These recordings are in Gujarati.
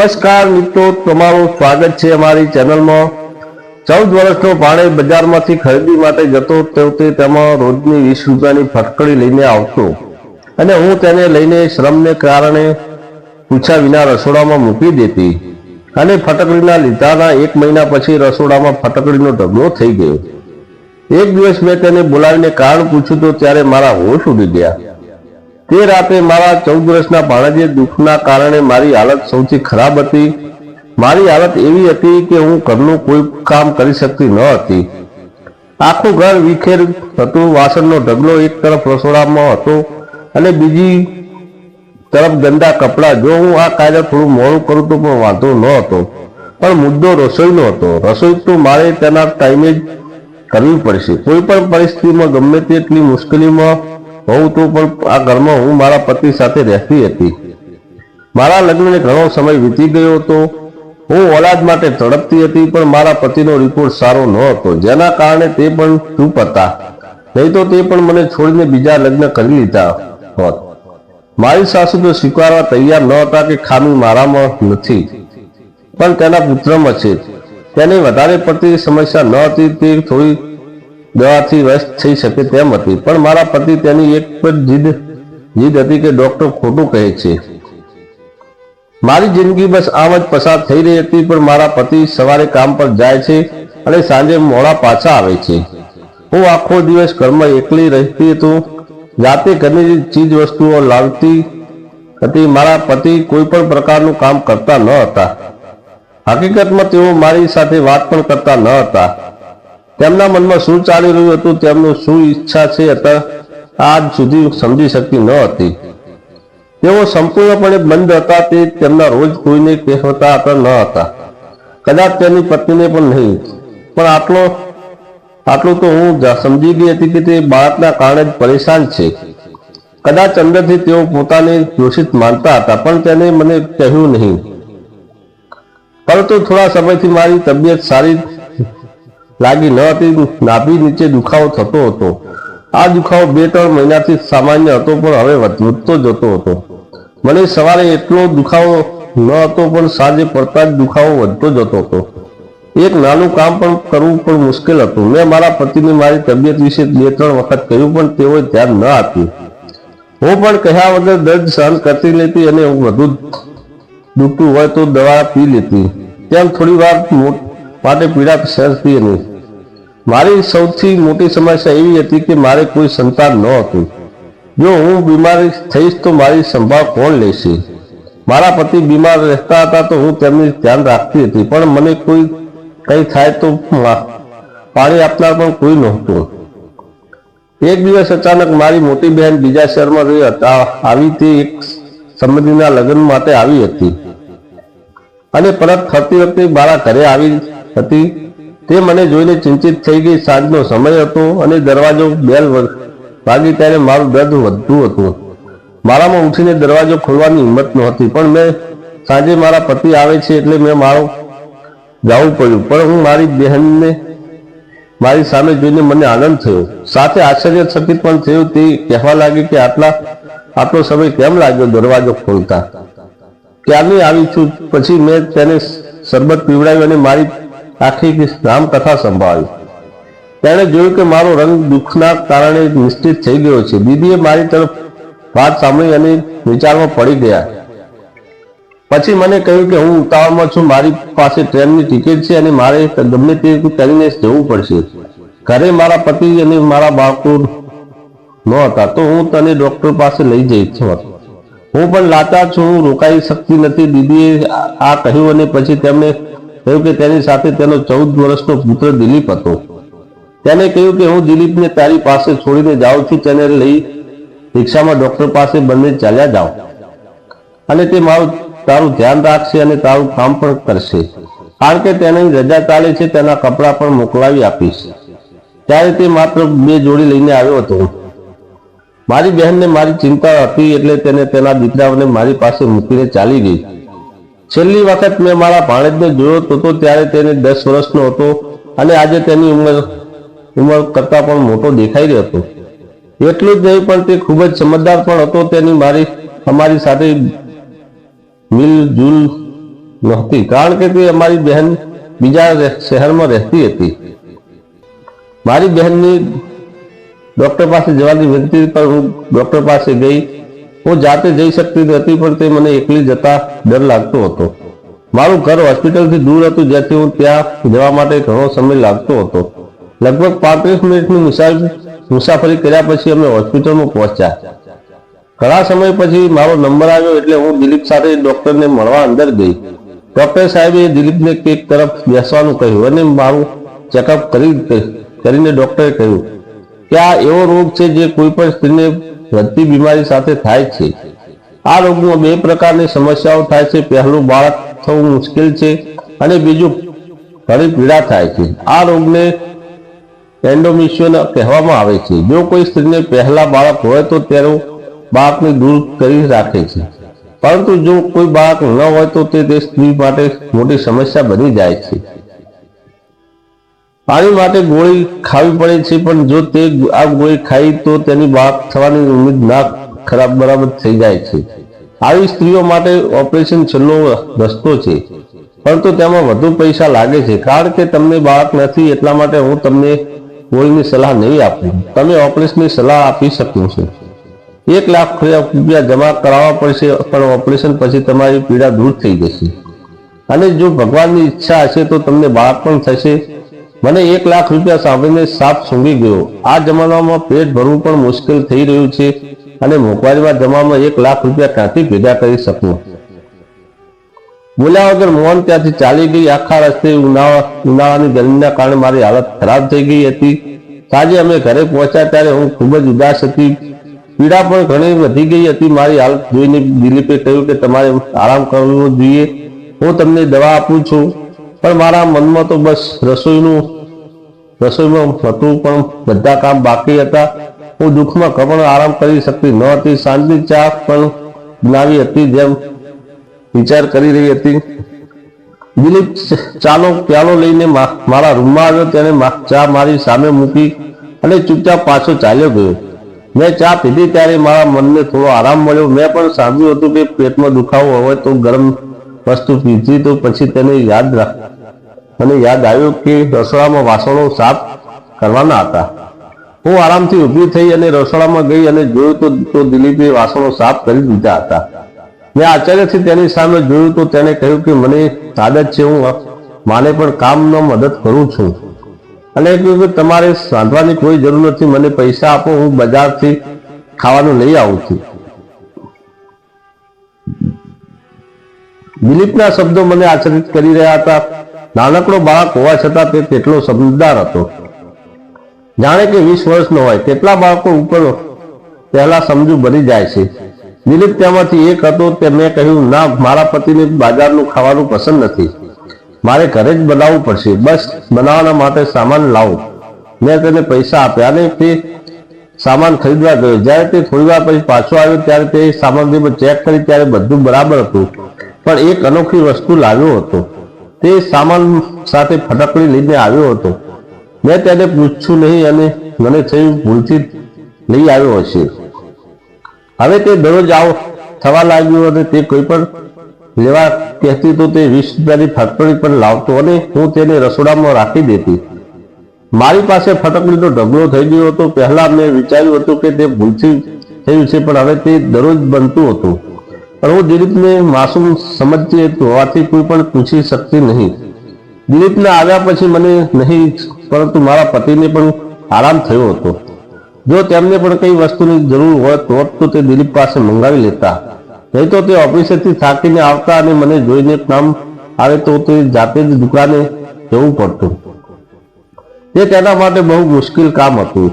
નમસ્કાર મિત્રો, તમારું સ્વાગત છે અમારી ચેનલમાં. ચૌદ વર્ષનો ભાણે બજારમાંથી ખરીદી માટે જતો તો તેમાં રોજની વીસ રૂપિયાની ફટકડી લઈને આવતો. અને હું તેને લઈને શ્રમને કારણે પૂછ્યા વિના રસોડામાં મૂકી દેતી. અને ફટકડીના લીધાના એક મહિના પછી રસોડામાં ફટકડીનો ઢગલો થઈ ગયો. એક દિવસ મેં તેને બોલાવીને કારણ પૂછ્યું તો ત્યારે મારા હોશ ઉડી ગયા. તે રાતે મારા ચૌદ વર્ષના ભાણેજે દુઃખના કારણે મારી હાલત સૌથી ખરાબ હતી. મારી હાલત એવી હતી કે હું ઘરનું કોઈ કામ કરી શકતી ન હતી. આખું ઘર વિખેર હતું વાસણનો ઢગલો એક તરફ રસોડામાં હતો અને બીજી તરફ ગંદા કપડાં. જો હું આ કાર્ય થોડું મોડું કરું તો પણ વાંધો ન હતો. પણ મુદ્દો રસોઈનો હતો. રસોઈ તો મારે તેના ટાઈમે જ કરવી પડશે. કોઈ પણ પરિસ્થિતિમાં ગમે તેટલી મુશ્કેલીમાં હોઉં તો પણ આ ઘરમાં હું મારા પતિ સાથે રહેતી હતી. મારા લગ્નને ઘણો સમય વીતી ગયો હતો. હું ઓલાદ માટે તડપતી હતી, પણ મારા પતિનો રિપોર્ટ સારો ન હતો. જેના કારણે તે પણ ચૂપ હતા. નહીં તો તે પણ મને છોડીને બીજા લગ્ન કરી લીધા હોત. મારી સાસુ તો સ્વીકારવા તૈયાર ન હતા કે ખામી મારામાં નથી. પણ તેના પુત્રમાં છે. તેને વધારે પડતી સમસ્યા ન હતી, તે થોડી દવાથી વ્યસ્ત થઈ શકે તેમ હતી. પણ મારા પતિ તેની એક જ જીદ જીદ હતી કે ડોક્ટર ખોટું કહે છે. મારી જિંદગી બસ આમ જ પસાર થઈ રહી હતી, પણ મારા પતિ સવારે કામ પર જાય છે અને સાંજે મોડા પાછા આવે છે. હું આખો દિવસ ઘરમાં એકલી રહેતી હતું. જાતે ઘરની ચીજ વસ્તુઓ લાવતી હતી. મારા પતિ કોઈ પણ પ્રકારનું કામ કરતા ન હતા. હકીકતમાં તેઓ મારી સાથે વાત પણ કરતા ન હતા. તેમના મનમાં શું ચાલી રહ્યું હતું, તેમનું શું ઈચ્છા છે આજ સુધી સમજી શકતી ન હતી. તેઓ સંપૂર્ણપણે બંધ હતા, તે તેમના રોજ કોઈને કહેવતા હતા ન હતા. કદાચ તેની પત્નીને પણ નહીં. પણ આટલો, આટલું તો હું સમજી ગઈ હતી કે તે બાળકના કારણે જ પરેશાન છે. કદાચ અંદરથી તેઓ પોતાને દોષિત માનતા હતા, પણ તેને મને કહ્યું નહીં. પરંતુ થોડા સમયથી મારી તબિયત સારી લાગી ન હતી, નાભી નીચે દુખાવો થતો હતો. આ દુખાવો બે ત્રણ મહિનાથી સામાન્ય હતો, પણ હવે વધતો જતો હતો. મને સવારે એટલો દુખાવો ન હતો, પણ સાંજે પડતા જ દુખાવો વધતો જતો હતો. એક નાનું કામ પણ કરવું પણ મુશ્કેલ હતું. મેં મારા પતિને મારી તબિયત વિશે બે ત્રણ વખત કહ્યું, પણ તેઓએ ધ્યાન ન આપ્યું. હું પણ કહ્યા વગર દર્દ સહન કરતી લેતી અને વધુ દુખતું હોય તો દવા પી લેતી. તેમ થોડી વાર માટે પીડા સહેજતી નહીં. મારી સૌથી મોટી સમસ્યા એવી હતી કે મારે કોઈ સંતાન ન હતું. જો હું બીમાર થઈશ તો મારી સંભાળ કોણ લેશે? મારા પતિ બીમાર રહેતા હતા તો હું તેમની ધ્યાન રાખતી હતી, પણ મને કોઈ કંઈ થાય તો પાણી આપનાર પણ કોઈ નહોતું. એક દિવસ અચાનક મારી મોટી બહેન બીજા શહેરમાં રહી હતા, આવી તે એક સંબંધીના લગ્ન માટે આવી હતી. અને પરત ફરતી વખતે મારા ઘરે આવી હતી. તે મને જોઈને ચિંતિત થઈ ગઈ. સાંજનો સમય હતો અને દરવાજો બેલ વાગી ત્યારે મારું દર્દ વધતું હતું. મારામાં ઉઠીને દરવાજો ખોલવાની હિંમત નહોતી, પણ મેં સાંજે મારા પતિ આવે છે એટલે મેં મારો જવું પડ્યું. પણ હું મારી બહેનને, મારી સામે જોઈને મને આનંદ થયો. સાથે આશ્ચર્યચકિત પણ થયું, તે કહેવા લાગી કે આટલા, આટલો સમય કેમ લાગ્યો દરવાજો ખોલતા? ક્યારની આવી છું? પછી મેં તેને શરબત પીવડાવ્યું અને મારી આખી રામકથા સંભાળી. તેણે જોયું કે મારો રંગ દુઃખના કારણે નિશ્ચિત થઈ ગયો છે. દીદીએ મારી તરફ વાત સાંભળી અને વિચારમાં પડી ગયા. પછી મને કહ્યું કે હું ઉતાવળમાં છું, મારી પાસે ટ્રેનની ટિકિટ છે અને મારે ગમે તે કરીને જવું પડશે. ઘરે મારા પતિ અને મારા બાળકો ન હતા તો હું તને ડોક્ટર પાસે લઈ જઈશ. હું પણ લાચાર છું, હું રોકાઈ શકતી નથી. દીદીએ આ કહ્યું અને પછી તેમણે કહ્યું કે તેની સાથે તેનો ચૌદ વર્ષનો પુત્ર દિલીપ હતો. તેને કહ્યું કે હું દિલીપને તારી પાસે છોડીને જાઉં છું, તેને લઈ રિક્ષામાં ડોક્ટર પાસે બંને ચાલ્યા જાઓ અને તે મારું, તારું ધ્યાન રાખશે અને તારું કામ પણ કરશે. કારણ કે તેની રજા ચાલે છે, તેના કપડાં પણ મોકલાવી આપીશ. ત્યારે તે માત્ર બે જોડી લઈને આવ્યો હતો. મારી બહેનને મારી ચિંતા હતી એટલે તેને તેના દીકરાઓને મારી પાસે મૂકીને ચાલી ગઈ. છેલ્લી વખત મેં મારા ભાણેજને જોયો તો તો ત્યારે તેને દસ વર્ષનો હતો અને આજે તેની ઉંમર ઉંમર કરતાં પણ મોટો દેખાઈ રહ્યો હતો. એટલું જ નહીં પણ તે ખૂબ જ સમજદાર પણ હતો. તેની મારી, અમારી સાથે મિલજુલ નહોતી. કારણ કે તે અમારી બહેન બીજા શહેરમાં રહેતી હતી. મારી બહેનની ડૉક્ટર પાસે જવાની વિનંતી પર હું ડૉક્ટર પાસે ગઈ. હું જાતે જઈ શકતી નથી પણ તે મને એકલી જતા ડર લાગતો હતો. મારું ઘર હોસ્પિટલથી દૂર હતું જેથી હું ત્યાં જવા માટે ઘણો સમય લાગતો હતો. લગભગ પાંત્રીસ મિનિટની મુસાફરી મુસાફરી કર્યા પછી અમે હોસ્પિટલમાં પહોંચ્યા. ઘણા સમય પછી મારો નંબર આવ્યો એટલે હું દિલીપ સાથે ડોક્ટરને મળવા અંદર ગઈ. ડોક્ટર સાહેબે દિલીપને કેક તરફ બેસવાનું કહ્યું અને મારું ચેકઅપ કરી કરીને ડોક્ટરે કહ્યું કે આ એવો રોગ છે જે કોઈ પણ સ્ત્રીને વધતી બીમારી સાથે થાય છે. આ રોગમાં બે પ્રકારની સમસ્યાઓ થાય છે. પહેલું બાળક થવું મુશ્કેલ છે અને બીજું ઘણી પીડા થાય છે. આ રોગને એન્ડોમિશિયન કહેવામાં આવે છે. જો કોઈ સ્ત્રીને પહેલા બાળક હોય તો તેનું બાળકને દૂર કરી રાખે છે. પરંતુ જો કોઈ બાળક ન હોય તો તે સ્ત્રી માટે મોટી સમસ્યા બની જાય છે. પાણી માટે ગોળી ખાવી પડે છે, પણ જો તે આ ગોળી ખાઈ તો તેની બાળક થવાની ઉમ્મીદ ના ખરાબ બરાબર થઈ જાય છે. આવી સ્ત્રીઓ માટે ઓપરેશન છેલ્લો રસ્તો છે, પરંતુ તેમાં વધુ પૈસા લાગે છે, કારણ કે તમને બાળક નથી, એટલા માટે હું તમને ગોળીની સલાહ નહીં આપું. તમે ઓપરેશનની સલાહ આપી શકું છું. એક લાખ રૂપિયા જમા કરાવવા પડશે, પણ ઓપરેશન પછી તમારી પીડા દૂર થઈ જશે. અને જો ભગવાનની ઈચ્છા હશે તો તમને બાળક પણ થશે. મને એક લાખ રૂપિયા સાંભળીને સાપ સૂંઘી ગયો. આ જમાનામાં પેટ ભરવું પણ મુશ્કેલ થઈ રહ્યું છે અને મોંઘવારીમાં જમામાં એક લાખ રૂપિયા ક્યાંથી ભેગા કરી શકું? બોલ્યા વગર મોહન ત્યાંથી ચાલી ગઈ. આખા રસ્તે ઉનાળા, ઉનાળાની ગરમીના કારણે મારી હાલત ખરાબ થઈ ગઈ હતી. સાંજે અમે ઘરે પહોંચ્યા ત્યારે હું ખૂબ જ ઉદાસ હતી. પીડા પણ ઘણી વધી ગઈ હતી. મારી હાલત જોઈને દિલીપે કહ્યું કે તમારે આરામ કરવો જોઈએ. હું તમને દવા આપું છું. પણ મારા મનમાં તો બસ રસોઈનું, રસોઈમાં હતું પણ બધા કામ બાકી હતા. હું દુઃખમાં કપણ આરામ કરી શકતી ન હતી. સાંજની ચા પણ બનાવી હતી જેમ વિચાર કરી રહી હતી. દિલીપ ચાલો પ્યાલો લઈને મારા રૂમમાં આવ્યો. તેને ચા મારી સામે મૂકી અને ચૂપચાપ પાછો ચાલ્યો ગયો. મેં ચા પીધી ત્યારે મારા મનને થોડો આરામ મળ્યો. મેં પણ સાંભળ્યું હતું કે પેટમાં દુખાવો હોય તો ગરમ વસ્તુ પીધી તો પછી તેને યાદ રાખ. મને યાદ આવ્યું કે રસોડામાં વાસણો સાફ કરવાના હતા. હું આરામથી ઊભી થઈ અને રસોડામાં ગઈ અને જોયું તો દિલીપે વાસણો સાફ કરી દીધા હતા. મેં આચાર્યથી તેની સામે જોયું તો તેણે કહ્યું કે મને આદત છે, હું માને પણ કામનો મદદ કરું છું. અને કહ્યું કે તમારે સાંધવાની કોઈ જરૂર નથી, મને પૈસા આપો, હું બજારથી ખાવાનું લઈ આવું છું. દિલીપના શબ્દો મને આચરિત કરી રહ્યા હતા. નાનકડો બાળક હોવા છતાં તે કેટલો સમજદાર હતો. જાણે કે વીસ વર્ષનો હોય કેટલા બાળકો ઉપર પહેલા સમજુ ભરી જાય છે. દિલીપ તેમાંથી એક હતો, તે મેં કહ્યું, ના, મારા પતિને બાજારનું ખાવાનું પસંદ નથી. મારે ઘરે જ બનાવવું પડશે. બસ, બનાવવાના માટે સામાન લાવો. મેં તેને પૈસા આપ્યા અને તે સામાન ખરીદવા ગયો. જ્યારે તે થોડી વાર પછી પાછો આવ્યો, ત્યારે તે સામગ્રી પર ચેક કરી, ત્યારે બધું બરાબર હતું. પણ એક અનોખી વસ્તુ લાવ્યો હતો. તે સામાન સાથે ફટકડી લઈને આવ્યો હતો. મેં તેને પૂછ્યું નહીં અને મને થયું ભૂલથી લઈ આવ્યો હશે. હવે તે દરરોજ આવો, થવા લાગ્યું અને તે કોઈ પણ લેવા કહેતી તો તે વીસ રૂપિયાની ફટકડી પણ લાવતો અને હું તેને રસોડામાં રાખી દેતી. મારી પાસે ફટકડીનો ઢગલો થઈ ગયો હતો. પહેલા મેં વિચાર્યું હતું કે તે ભૂલથી થયું છે, પણ હવે તે દરરોજ બનતું હતું. પણ હું દિલીપને માસૂમ સમજતી હોવાથી કોઈ પણ પૂછી શકતી નહીં. દિલીપના આવ્યા પછી મને નહીં, પરંતુ મારા પતિને પણ આરામ થયો હતો. જો તેમને પણ કઈ વસ્તુની જરૂર હોય તો તો તે દિલીપ પાસે મંગાવી લેતા. નહીં તો તે ઓફિસેથી થાકીને આવતા અને મને જોઈને કામ આવે તો તે જાતે જ દુકાને જવું પડતું. તે તેના માટે બહુ મુશ્કેલ કામ હતું.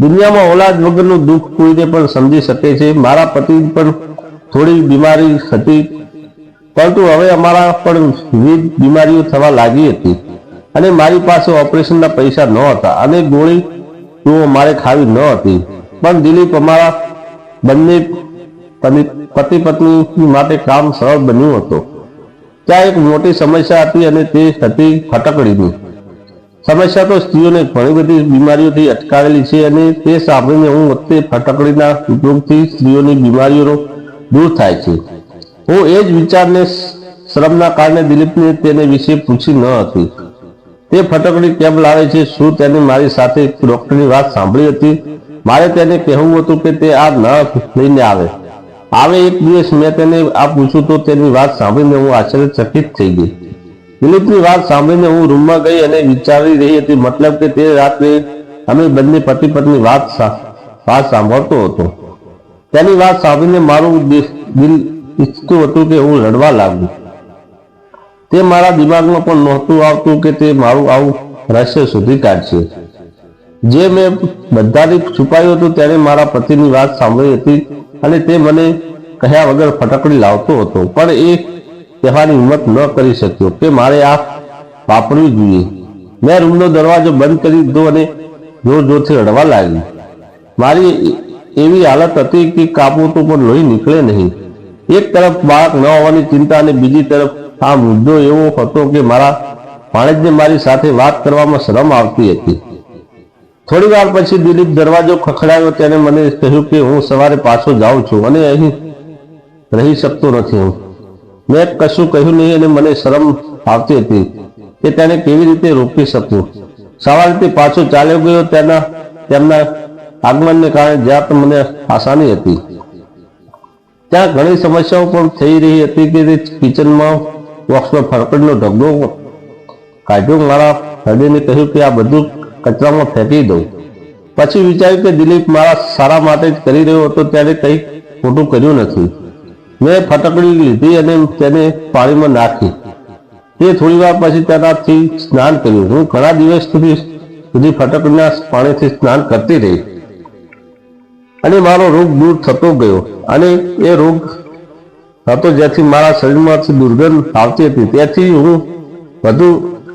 દુનિયામાં ઓલાદ વગરનું દુઃખ કોઈને પણ સમજી શકે છે. મારા પતિ પણ થોડી બીમારી હતી. પરંતુ હવે અમારા પણ વિવિધ બીમારીઓ થવા લાગી હતી. અને મારી પાસે ઓપરેશનના પૈસા ન હતા અને ગોળી તો મારે ખાવી ન હતી. પણ દિલીપ અમારા બંને પતિ પત્ની માટે કામ સરળ બન્યું હતું. ત્યાં એક મોટી સમસ્યા હતી અને તે હતી ફટકડીની. સમસ્યા તો સ્ત્રીઓને ઘણી બધી બીમારીઓથી અટકાવેલી છે અને તે સાંભળીને હું વખતે ફટકડીના ઉપયોગથી સ્ત્રીઓની બીમારીઓ દૂર થાય છે. હું એ જ વિચારને શ્રમના કારણે દિલીપને તેને વિશે પૂછી ન હતી. તે ફટકડી કેમ લાવે છે, શું તેને મારી સાથે ડોક્ટરની વાત સાંભળી હતી? મારે તેને કહેવું હતું કે તે આ ન લઈને આવે. આવે એક દિવસ મેં તેને આ પૂછ્યું તો તેની વાત સાંભળીને હું આશ્ચર્યચકિત થઈ ગઈ. દિલીપની વાત સાંભળીને હું રૂમમાં ગઈ અને વિચારી રહી હતી, મતલબ કે તે રાત્રે અમે બંને પતિ પત્ની વાત વાત સાંભળતો હતો. તેની વાત સાંભળીને મારું દિલ ઈચ્છતું હતું કે હું રડવા લાગું. તે મારા દિમાગમાં પણ નહોતું આવતું કે તે મારું આવું રહસ્ય શોધી કાઢશે. જે મેં બધાથી છુપાયું હતું ત્યારે મારા પતિની વાત સાંભળી હતી અને તે મને કહ્યા વગર ફટકડી લાવતો હતો. પણ એ કહેવાની હિંમત ન કરી શક્યો કે મારે આ વાપરવી જોઈએ. મેં રૂમનો દરવાજો બંધ કરી દીધો અને જોર જોરથી રડવા લાગી. મારી એવી હાલત હતી કે કાપવું પણ લોહી નીકળે નહીં. એક તરફ બાળક ન હોવાની ચિંતા અને બીજી તરફ આ મુદ્દો એવો હતો કે મારા ભાણેજને મારી સાથે વાત કરવામાં શરમ આવતી હતી. થોડી વાર પછી દિલીપ દરવાજો ખખડાયો, તેને મને કહ્યું કે હું સવારે પાછો જાઉં છું અને અહીં રહી શકતો નથી હું. મેં કશું કહ્યું નહીં અને મને શરમ આવતી હતી કે તેને કેવી રીતે રોકી શકું? સવારથી પાછો ચાલ્યો ગયો, તેના તેમના આગમનને કારણે જ્યાં પણ મને આસાની હતી, ત્યાં ઘણી સમસ્યાઓ પણ થઈ રહી હતી કે તે કિચનમાં બોક્સમાં ફરકડનો ઢગલો, કાઢ્યો મારા હૃદયને કહ્યું કે આ બધું કચરામાં ફેંકી દઉં. પછી વિચાર્યું કે દિલીપ મારા સારા માટે જ કરી રહ્યો હતો, ત્યારે કંઈ ખોટું કર્યું નથી. મેં ફટકડી લીધી અને તેને પાણીમાં નાખી. તે થોડી વાર પછી તેનાથી સ્નાન કર્યું. હું ઘણા દિવસ સુધી સુધી ફટકડીના પાણીથી સ્નાન કરતી રહી. અને મારો રોગ દૂર થતો ગયો. અને એ રોગ હતો જેથી મારા શરીરમાંથી દુર્ગંધ આવતી હતી તેથી હું વધુ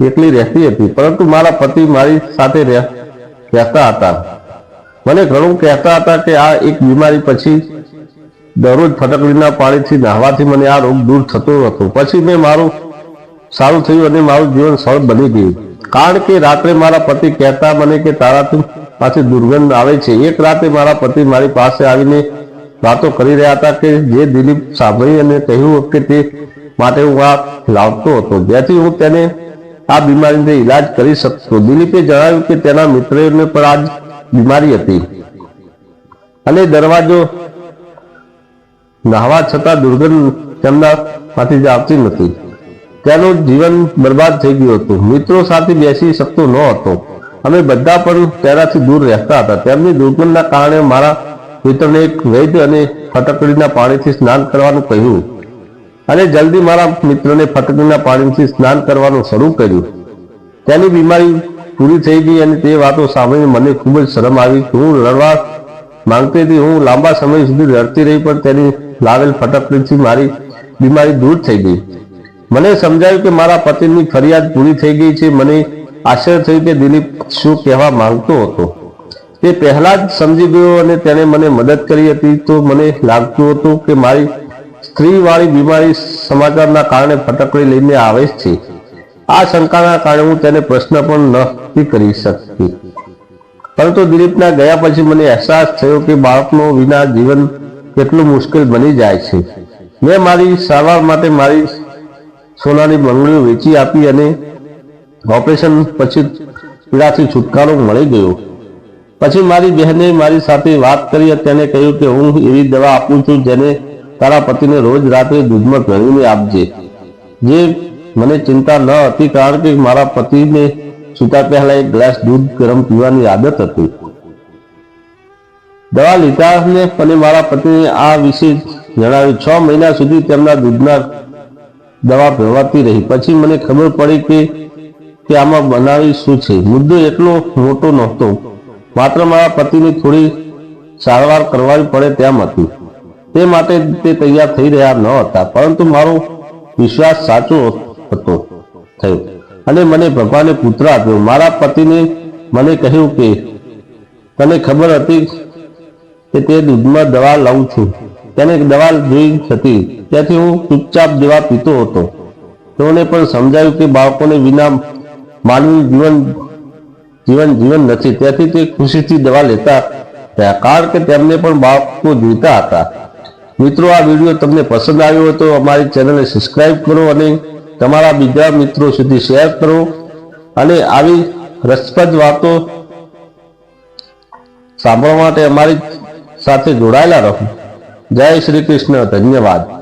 એકલી રહેતી હતી. પરંતુ મારા પતિ મારી સાથે રહેતા હતા. મને ઘણું કહેતા હતા કે આ એક બીમારી પછી દરરોજ ફટકડીના પાણીથી નહાવાથી મને આ રોગ દૂર થતો હતો. પછી મેં મારું સારું થયું અને મારું જીવન સરળ બની ગયું. કારણ કે રાત્રે મારા પતિ કહેતા મને કે તારાથી પાછી દુર્ગંધ આવે છે. એક રાતે મારા પતિ મારી પાસે આવીને વાતો કરી રહ્યા હતા કે જે દિલીપ સાંભળી અને કહ્યું કે તે માટે હું આ લાવતો હતો. જેથી હું તેને આ બીમારીને ઈલાજ કરી શકતો. દિલીપે જણાવ્યું કે તેના મિત્રોને પણ આ બીમારી હતી. અને દરવાજો નહાવા છતાં દુર્ગંધ તેમના માંથી આવતી નથી. તેનું જીવન બરબાદ થઈ ગયું હતું. મિત્રો સાથે બેસી શકતો ન હતો. અમે બધા પણ તેનાથી દૂર રહેતા હતા. તેમની દુર્ગંધના કારણે મારા મિત્રને એક વૈદ્ય અને ફટકડીના પાણીથી સ્નાન કરવાનું કહ્યું. અને જલ્દી મારા મિત્રને ફટકડીના પાણીથી સ્નાન કરવાનું શરૂ કર્યું. તેની બીમારી પૂરી થઈ ગઈ અને તે વાતો સાંભળીને મને ખૂબ જ શરમ આવી. હું લડવા માંગતી હતી. હું લાંબા સમય સુધી લડતી રહી, પણ તેની લાવેલ ફટકડીથી મારી બીમારી દૂર થઈ ગઈ. મને સમજાયું કે મારા પતિની ફરિયાદ પૂરી થઈ ગઈ છે. મને આશ્ચર્ય થયું કે દિલીપ શું કહેવા માંગતો હતો. તે પહેલા જ સમજી ગયો અને તેણે મને મદદ કરી હતી તો મને લાગતું હતું કે મારી સ્ત્રીવાળી બીમારી સમાચારના કારણે ફટકડી લઈને આવે છે. આ શંકાના કારણે હું તેને પ્રશ્ન પણ નથી કરી શકતી. પરંતુ દિલીપના ગયા પછી મને અહેસાસ થયો કે બાળકનો વિના જીવન કેટલું મુશ્કેલ બની જાય છે. મેં મારી સારવાર માટે મારી સોનાની બંગડીઓ વેચી આપી અને ઓપરેશન પછી પીડાથી છુટકારો મળી ગયો. પછી મારી બહેને મારી સાથે વાત કરી તેને કહ્યું કે હું એવી દવા આપું છું જેને તારા પતિને રોજ રાત્રે દૂધમાં ભેળવીને આપજે. જે મને ચિંતા ન હતી કારણ કે મારા પતિને સૂતા પહેલા એક ગ્લાસ દૂધ ગરમ પીવાની આદત હતી. દવા લીધા અને મારા પતિને આ વિશે જણાવ્યું. છ મહિના સુધી તેમના દૂધના દવા ભેળવાતી રહી. પછી મને ખબર પડી કે કે આમાં બનાવી શું છે? મુદ્દો એટલો મોટો નહોતો. માત્ર મારા પતિની થોડી સારવાર કરવાની પડે તેમ હતી. તે માટે તે તૈયાર થઈ રહ્યા ન હતા, પરંતુ મારો વિશ્વાસ સાચો હતો, થયો. અને મને ભગવાને પુત્ર આપ્યો. મારા પતિને મને કહ્યું કે, તને ખબર હતી કે તે દૂધમાં દવા લઉં છું. તેને દવા જોઈ હતી. ત્યાંથી હું ચૂપચાપ દવા પીતો હતો. તેઓને પણ સમજાયું કે બાળકોને વિના માનવી જીવન જીવન જીવન નથી. તેથી તે ખુશીથી દવા લેતા રહ્યા. કારણ કે તેમને પણ બાળકો જોઈતા હતા. મિત્રો, આ વીડિયો તમને પસંદ આવ્યો હોય તો અમારી ચેનલને સબસ્ક્રાઇબ કરો અને તમારા બીજા મિત્રો સુધી શેર કરો. અને આવી રસપ્રદ વાતો સાંભળવા માટે અમારી સાથે જોડાયેલા રહો. જય શ્રી કૃષ્ણ. ધન્યવાદ.